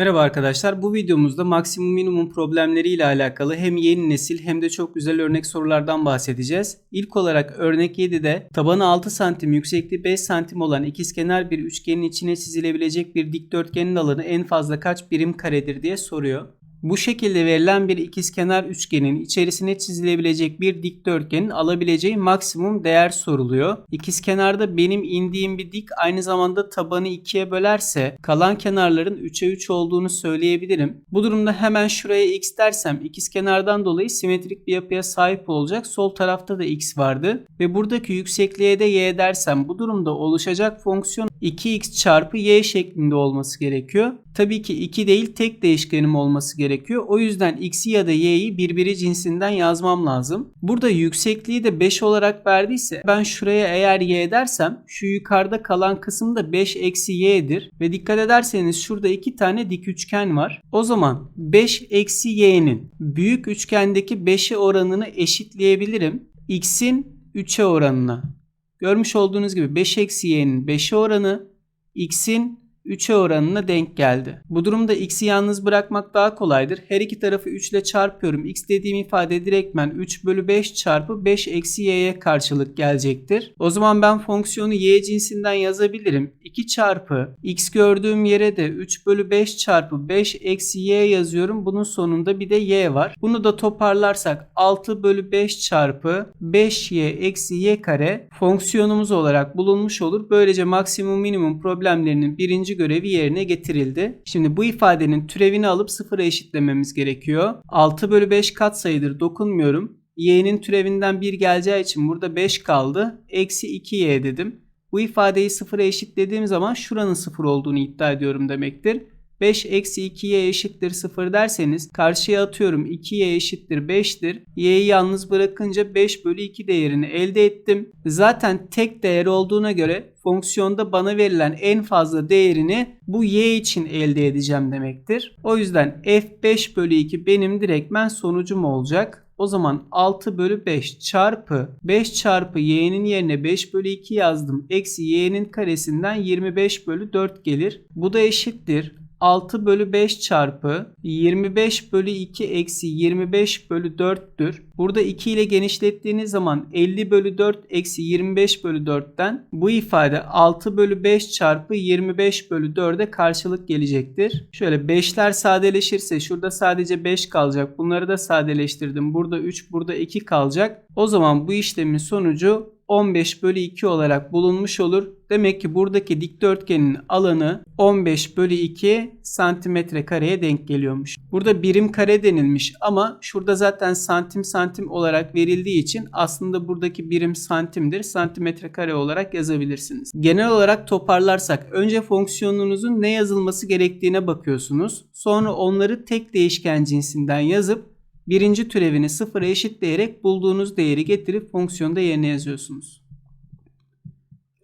Merhaba arkadaşlar. Bu videomuzda maksimum minimum problemleri ile alakalı hem yeni nesil hem de çok güzel örnek sorulardan bahsedeceğiz. İlk olarak örnek 7'de tabanı 6 santim, yüksekliği 5 santim olan ikizkenar bir üçgenin içine çizilebilecek bir dikdörtgenin alanı en fazla kaç birim karedir diye soruyor. Bu şekilde verilen bir ikizkenar üçgenin içerisine çizilebilecek bir dikdörtgenin alabileceği maksimum değer soruluyor. İkizkenarda benim indiğim bir dik aynı zamanda tabanı ikiye bölerse kalan kenarların 3'e 3 olduğunu söyleyebilirim. Bu durumda hemen şuraya x dersem ikizkenardan dolayı simetrik bir yapıya sahip olacak. Sol tarafta da x vardı ve buradaki yüksekliğe de y dersem bu durumda oluşacak fonksiyon 2x çarpı y şeklinde olması gerekiyor. Tabii ki 2 değil tek değişkenim olması gerekiyor. O yüzden x'i ya da y'yi birbiri cinsinden yazmam lazım. Burada yüksekliği de 5 olarak verdiyse ben şuraya eğer y dersem şu yukarıda kalan kısım da 5 eksi y'dir. Ve dikkat ederseniz şurada iki tane dik üçgen var. O zaman 5 eksi y'nin büyük üçgendeki 5'e oranını eşitleyebilirim. x'in 3'e oranına. Görmüş olduğunuz gibi 5 eksi y'nin 5'e oranı x'in 3'e oranına denk geldi. Bu durumda x'i yalnız bırakmak daha kolaydır. Her iki tarafı 3 ile çarpıyorum. x dediğim ifade direktmen 3 bölü 5 çarpı 5 eksi y'ye karşılık gelecektir. O zaman ben fonksiyonu y cinsinden yazabilirim. 2 çarpı x gördüğüm yere de 3 bölü 5 çarpı 5 eksi y yazıyorum. Bunun sonunda bir de y var. Bunu da toparlarsak 6 bölü 5 çarpı 5y eksi y kare fonksiyonumuz olarak bulunmuş olur. Böylece maksimum minimum problemlerinin birinci görevi yerine getirildi. Şimdi bu ifadenin türevini alıp sıfıra eşitlememiz gerekiyor. 6 bölü 5 katsayıdır dokunmuyorum. y'nin türevinden 1 geleceği için burada 5 kaldı. Eksi 2y dedim. Bu ifadeyi sıfıra eşitlediğim zaman şuranın sıfır olduğunu iddia ediyorum demektir. 5 eksi 2y eşittir 0 derseniz karşıya atıyorum 2y eşittir 5'tir. y'yi yalnız bırakınca 5 bölü 2 değerini elde ettim. Zaten tek değer olduğuna göre fonksiyonda bana verilen en fazla değerini bu y için elde edeceğim demektir. O yüzden f5 bölü 2 benim direktmen sonucum olacak. O zaman 6 bölü 5 çarpı 5 çarpı y'nin yerine 5 bölü 2 yazdım. Eksi y'nin karesinden 25 bölü 4 gelir. Bu da eşittir. 6 bölü 5 çarpı 25 bölü 2 eksi 25 bölü 4'tür. Burada 2 ile genişlettiğiniz zaman 50 bölü 4 eksi 25 bölü 4'ten bu ifade 6 bölü 5 çarpı 25 bölü 4'e karşılık gelecektir. Şöyle 5'ler sadeleşirse şurada sadece 5 kalacak. Bunları da sadeleştirdim. Burada 3 burada 2 kalacak. O zaman bu işlemin sonucu 15 bölü 2 olarak bulunmuş olur. Demek ki buradaki dikdörtgenin alanı 15 bölü 2 santimetre kareye denk geliyormuş. Burada birim kare denilmiş ama şurada zaten santim santim olarak verildiği için aslında buradaki birim santimdir. Santimetre kare olarak yazabilirsiniz. Genel olarak toparlarsak önce fonksiyonunuzun ne yazılması gerektiğine bakıyorsunuz. Sonra onları tek değişken cinsinden yazıp birinci türevini sıfıra eşitleyerek bulduğunuz değeri getirip fonksiyonda yerine yazıyorsunuz.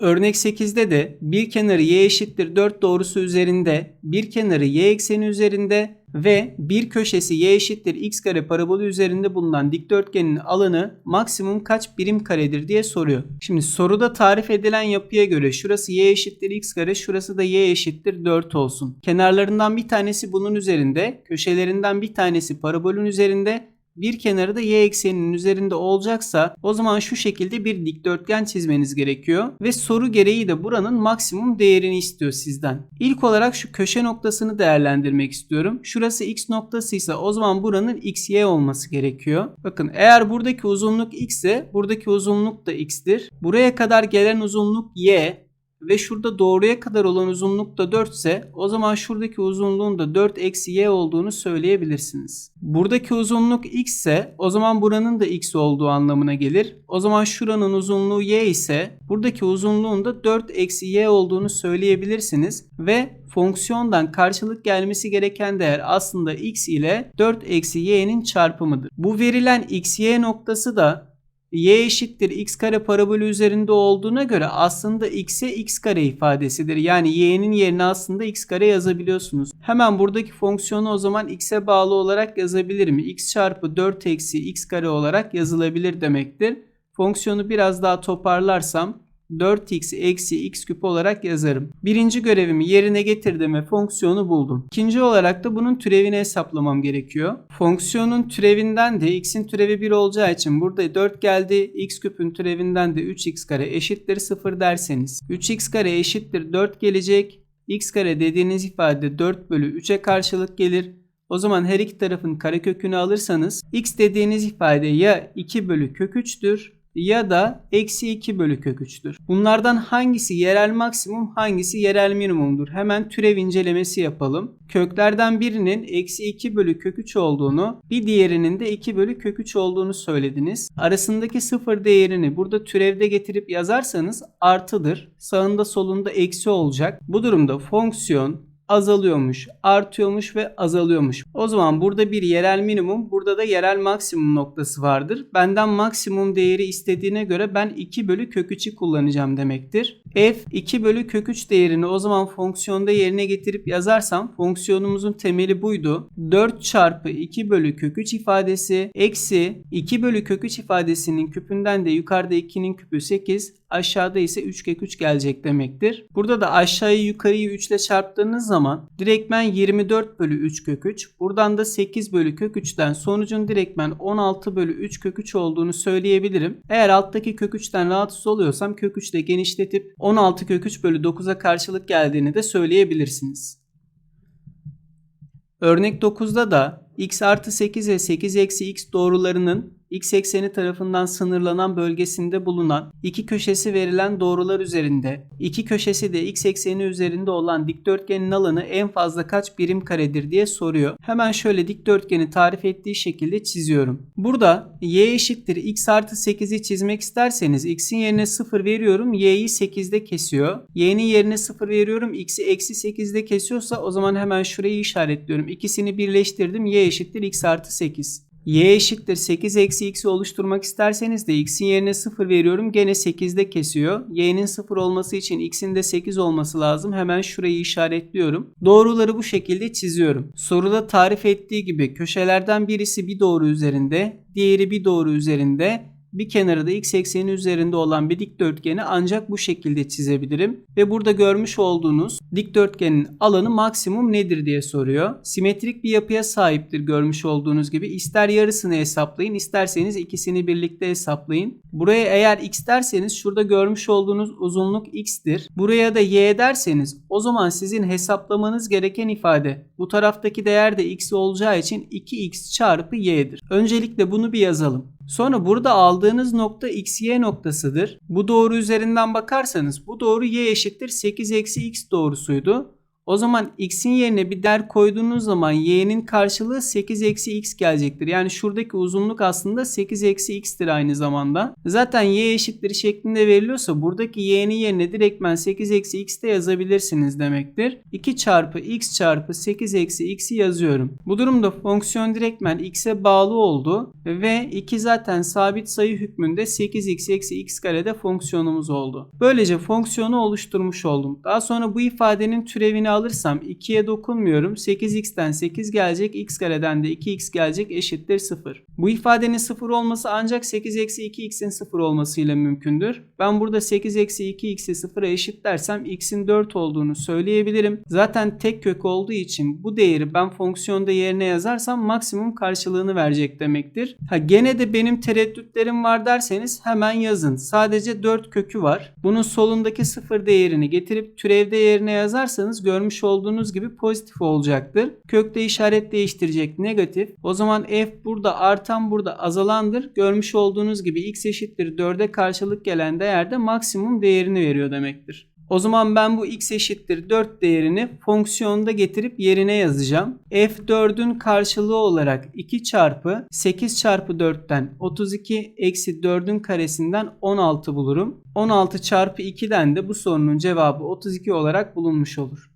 Örnek 8'de de bir kenarı y eşittir 4 doğrusu üzerinde, bir kenarı y ekseni üzerinde ve bir köşesi y eşittir x kare parabolü üzerinde bulunan dikdörtgenin alanı maksimum kaç birim karedir diye soruyor. Şimdi soruda tarif edilen yapıya göre şurası y eşittir x kare şurası da y eşittir 4 olsun. Kenarlarından bir tanesi bunun üzerinde, köşelerinden bir tanesi parabolün üzerinde bir kenarı da y ekseninin üzerinde olacaksa o zaman şu şekilde bir dikdörtgen çizmeniz gerekiyor. Ve soru gereği de buranın maksimum değerini istiyor sizden. İlk olarak şu köşe noktasını değerlendirmek istiyorum. Şurası x noktasıysa o zaman buranın x y olması gerekiyor. Bakın eğer buradaki uzunluk x ise buradaki uzunluk da x'tir. Buraya kadar gelen uzunluk y ve şurada doğruya kadar olan uzunluk da 4 ise o zaman şuradaki uzunluğun da 4 eksi y olduğunu söyleyebilirsiniz. Buradaki uzunluk x ise o zaman buranın da x olduğu anlamına gelir. O zaman şuranın uzunluğu y ise buradaki uzunluğun da 4 eksi y olduğunu söyleyebilirsiniz ve fonksiyondan karşılık gelmesi gereken değer aslında x ile 4 eksi y'nin çarpımıdır. Bu verilen x y noktası da y eşittir x kare parabolü üzerinde olduğuna göre aslında x'e x kare ifadesidir. Yani y'nin yerine aslında x kare yazabiliyorsunuz. Hemen buradaki fonksiyonu o zaman x'e bağlı olarak yazabilirim. x çarpı 4 eksi x kare olarak yazılabilir demektir. Fonksiyonu biraz daha toparlarsam 4x eksi x küp olarak yazarım. Birinci görevimi yerine getirdim ve fonksiyonu buldum. İkinci olarak da bunun türevini hesaplamam gerekiyor. Fonksiyonun türevinden de x'in türevi 1 olacağı için burada 4 geldi. x küpün türevinden de 3x kare eşittir 0 derseniz. 3x kare eşittir 4 gelecek. x kare dediğiniz ifade 4 bölü 3'e karşılık gelir. O zaman her iki tarafın karekökünü alırsanız x dediğiniz ifade ya 2 bölü kök 3'tür ya da eksi 2 bölü kök 3'tür. Bunlardan hangisi yerel maksimum hangisi yerel minimumdur? Hemen türev incelemesi yapalım. Köklerden birinin eksi 2 bölü kök 3 olduğunu bir diğerinin de 2 bölü kök 3 olduğunu söylediniz. Arasındaki sıfır değerini burada türevde getirip yazarsanız artıdır. Sağında solunda eksi olacak. Bu durumda fonksiyon azalıyormuş, artıyormuş ve azalıyormuş. O zaman burada bir yerel minimum, burada da yerel maksimum noktası vardır. Benden maksimum değeri istediğine göre ben 2 bölü kök 3'ü kullanacağım demektir. f 2 bölü kök 3 değerini o zaman fonksiyonda yerine getirip yazarsam fonksiyonumuzun temeli buydu. 4 çarpı 2 bölü kök 3 ifadesi eksi 2 bölü kök 3 ifadesinin küpünden de yukarıda 2'nin küpü 8 aşağıda ise 3 kök 3 gelecek demektir. Burada da aşağıyı yukarıyı 3 ile çarptığınız zaman direktmen 24 bölü 3 kök 3. Buradan da 8 bölü kök 3'ten sonucun direktmen 16 bölü 3 kök 3 olduğunu söyleyebilirim. Eğer alttaki kök 3'ten rahatsız oluyorsam kök 3 ile genişletip 16 kök 3 bölü 9'a karşılık geldiğini de söyleyebilirsiniz. Örnek 9'da da x artı 8 ve 8 eksi x doğrularının x ekseni tarafından sınırlanan bölgesinde bulunan iki köşesi verilen doğrular üzerinde iki köşesi de x ekseni üzerinde olan dikdörtgenin alanı en fazla kaç birim karedir diye soruyor. Hemen şöyle dikdörtgeni tarif ettiği şekilde çiziyorum. Burada y eşittir x artı 8'i çizmek isterseniz x'in yerine 0 veriyorum y'yi 8'de kesiyor. y'nin yerine 0 veriyorum x'i eksi 8'de kesiyorsa o zaman hemen şurayı işaretliyorum. İkisini birleştirdim y eşittir x artı 8 y eşittir 8 eksi x'i oluşturmak isterseniz de x'in yerine 0 veriyorum. Gene 8'de kesiyor. y'nin 0 olması için x'in de 8 olması lazım. Hemen şurayı işaretliyorum. Doğruları bu şekilde çiziyorum. Soruda tarif ettiği gibi köşelerden birisi bir doğru üzerinde, diğeri bir doğru üzerinde bir kenarı da x ekseni üzerinde olan bir dikdörtgeni ancak bu şekilde çizebilirim. Ve burada görmüş olduğunuz dikdörtgenin alanı maksimum nedir diye soruyor. Simetrik bir yapıya sahiptir görmüş olduğunuz gibi. İster yarısını hesaplayın isterseniz ikisini birlikte hesaplayın. Buraya eğer x derseniz şurada görmüş olduğunuz uzunluk x'tir. Buraya da y derseniz o zaman sizin hesaplamanız gereken ifade bu taraftaki değer de x olacağı için 2x çarpı y'dir. Öncelikle bunu bir yazalım. Sonra burada aldığınız nokta xy noktasıdır. Bu doğru üzerinden bakarsanız bu doğru y eşittir 8 eksi x doğrusuydu. O zaman x'in yerine bir değer koyduğunuz zaman y'nin karşılığı 8 eksi x gelecektir. Yani şuradaki uzunluk aslında 8 eksi x'tir aynı zamanda. Zaten y eşittir şeklinde veriliyorsa buradaki y'nin yerine direktmen 8 eksi x de yazabilirsiniz demektir. 2 çarpı x çarpı 8 eksi x'i yazıyorum. Bu durumda fonksiyon direktmen x'e bağlı oldu ve 2 zaten sabit sayı hükmünde 8x eksi x karede fonksiyonumuz oldu. Böylece fonksiyonu oluşturmuş oldum. Daha sonra bu ifadenin türevini alırsam 2'ye dokunmuyorum. 8x'ten 8 gelecek. x kareden de 2x gelecek eşittir 0. Bu ifadenin 0 olması ancak 8 eksi 2x'in 0 olmasıyla mümkündür. Ben burada 8 eksi 2x'i 0'a eşit dersem x'in 4 olduğunu söyleyebilirim. Zaten tek kök olduğu için bu değeri ben fonksiyonda yerine yazarsam maksimum karşılığını verecek demektir. Ha gene de benim tereddütlerim var derseniz hemen yazın. Sadece 4 kökü var. Bunun solundaki 0 değerini getirip türevde yerine yazarsanız görmüş görmüş olduğunuz gibi pozitif olacaktır. Kökte işaret değiştirecek negatif. O zaman f burada artan burada azalandır. Görmüş olduğunuz gibi x eşittir 4'e karşılık gelen değerde maksimum değerini veriyor demektir. O zaman ben bu x eşittir 4 değerini fonksiyonda getirip yerine yazacağım. f4'ün karşılığı olarak 2 çarpı 8 çarpı 4'ten 32 eksi 4'ün karesinden 16 bulurum. 16 çarpı 2'den de bu sorunun cevabı 32 olarak bulunmuş olur.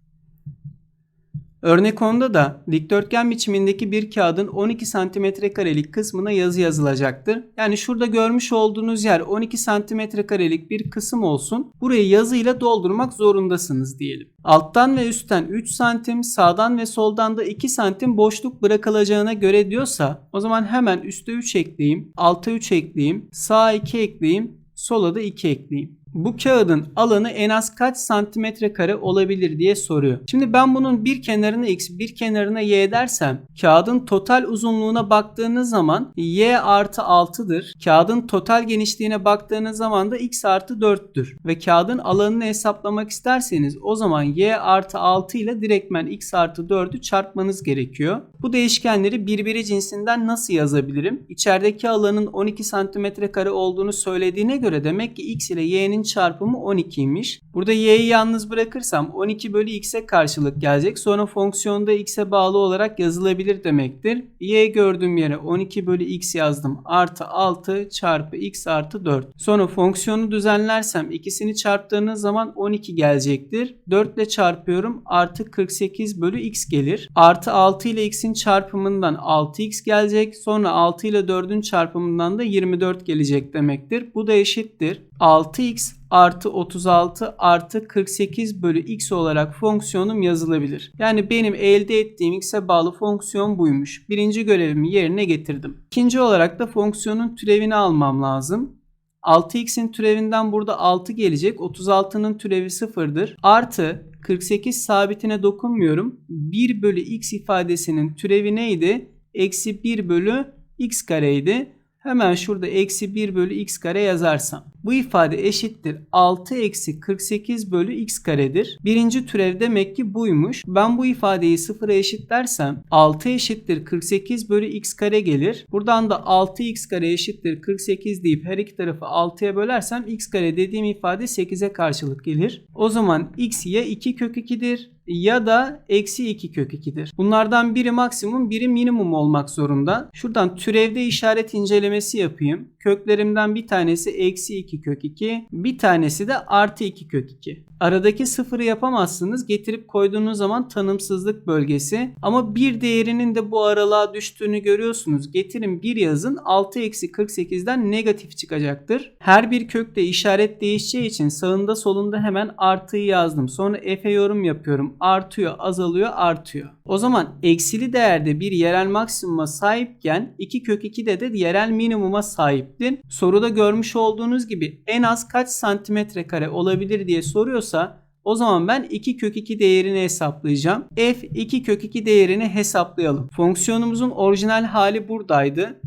Örnek onda da dikdörtgen biçimindeki bir kağıdın 12 cm karelik kısmına yazı yazılacaktır. Yani şurada görmüş olduğunuz yer 12 cm karelik bir kısım olsun. Burayı yazıyla doldurmak zorundasınız diyelim. Alttan ve üstten 3 santim, sağdan ve soldan da 2 santim boşluk bırakılacağına göre diyorsa o zaman hemen üste 3 ekleyeyim, alta 3 ekleyeyim, sağa 2 ekleyeyim, sola da 2 ekleyeyim. Bu kağıdın alanı en az kaç santimetre kare olabilir diye soruyor. Şimdi ben bunun bir kenarına x bir kenarına y dersem kağıdın total uzunluğuna baktığınız zaman y artı 6'dır. Kağıdın total genişliğine baktığınız zaman da x artı 4'tür. Ve kağıdın alanını hesaplamak isterseniz o zaman y artı 6 ile direktmen x artı 4'ü çarpmanız gerekiyor. Bu değişkenleri birbiri cinsinden nasıl yazabilirim? İçerideki alanın 12 santimetre kare olduğunu söylediğine göre demek ki x ile y'nin çarpımı 12'ymiş. Burada y'yi yalnız bırakırsam 12 bölü x'e karşılık gelecek. Sonra fonksiyonda x'e bağlı olarak yazılabilir demektir. y gördüğüm yere 12 bölü x yazdım. Artı 6 çarpı x artı 4. Sonra fonksiyonu düzenlersem ikisini çarptığınız zaman 12 gelecektir. 4 ile çarpıyorum. Artı 48 bölü x gelir. Artı 6 ile x'in çarpımından 6x gelecek. Sonra 6 ile 4'ün çarpımından da 24 gelecek demektir. Bu da eşittir. 6x artı 36 artı 48 bölü x olarak fonksiyonum yazılabilir. Yani benim elde ettiğim x'e bağlı fonksiyon buymuş. Birinci görevimi yerine getirdim. İkinci olarak da fonksiyonun türevini almam lazım. 6x'in türevinden burada 6 gelecek. 36'nın türevi 0'dır. Artı 48 sabitine dokunmuyorum. 1 bölü x ifadesinin türevi neydi? Eksi 1 bölü x kareydi. Hemen şurada eksi 1 bölü x kare yazarsam. Bu ifade eşittir 6 eksi 48 bölü x karedir. Birinci türev demek ki buymuş. Ben bu ifadeyi sıfıra eşitlersem 6 eşittir 48 bölü x kare gelir. Buradan da 6x kare eşittir 48 deyip her iki tarafı 6'ya bölersem x kare dediğim ifade 8'e karşılık gelir. O zaman x ya 2 kök 2'dir ya da eksi 2 kök 2'dir. Bunlardan biri maksimum biri minimum olmak zorunda. Şuradan türevde işaret incelemesi yapayım. Köklerimden bir tanesi eksi 2 kök 2 bir tanesi de artı 2 kök 2. Aradaki sıfırı yapamazsınız. Getirip koyduğunuz zaman tanımsızlık bölgesi. Ama bir değerinin de bu aralığa düştüğünü görüyorsunuz. Getirin bir yazın 6 eksi 48'den negatif çıkacaktır. Her bir kökte işaret değişeceği için sağında solunda hemen artıyı yazdım. Sonra F'e yorum yapıyorum. Artıyor, azalıyor, artıyor. O zaman eksili değerde bir yerel maksimuma sahipken 2 kök 2'de de yerel minimuma sahiptir. Soruda görmüş olduğunuz gibi en az kaç santimetre kare olabilir diye soruyorsa o zaman ben 2 kök 2 değerini hesaplayacağım. F 2 kök 2 değerini hesaplayalım. Fonksiyonumuzun orijinal hali buradaydı.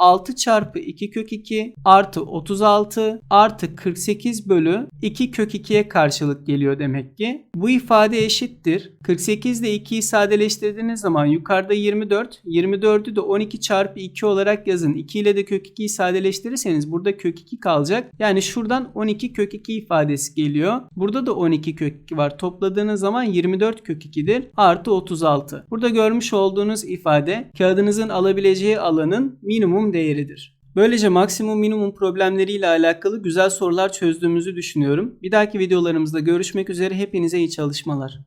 6 çarpı 2 kök 2 artı 36 artı 48 bölü 2 kök 2'ye karşılık geliyor demek ki. Bu ifade eşittir. 48 ile 2'yi sadeleştirdiğiniz zaman yukarıda 24. 24'ü de 12 çarpı 2 olarak yazın. 2 ile de kök 2'yi sadeleştirirseniz burada kök 2 kalacak. Yani şuradan 12 kök 2 ifadesi geliyor. Burada da 12 kök 2 var. Topladığınız zaman 24 kök 2'dir. Artı 36. Burada görmüş olduğunuz ifade kağıdınızın alabileceği alanın minimum değeridir. Böylece maksimum minimum problemleriyle alakalı güzel sorular çözdüğümüzü düşünüyorum. Bir dahaki videolarımızda görüşmek üzere hepinize iyi çalışmalar.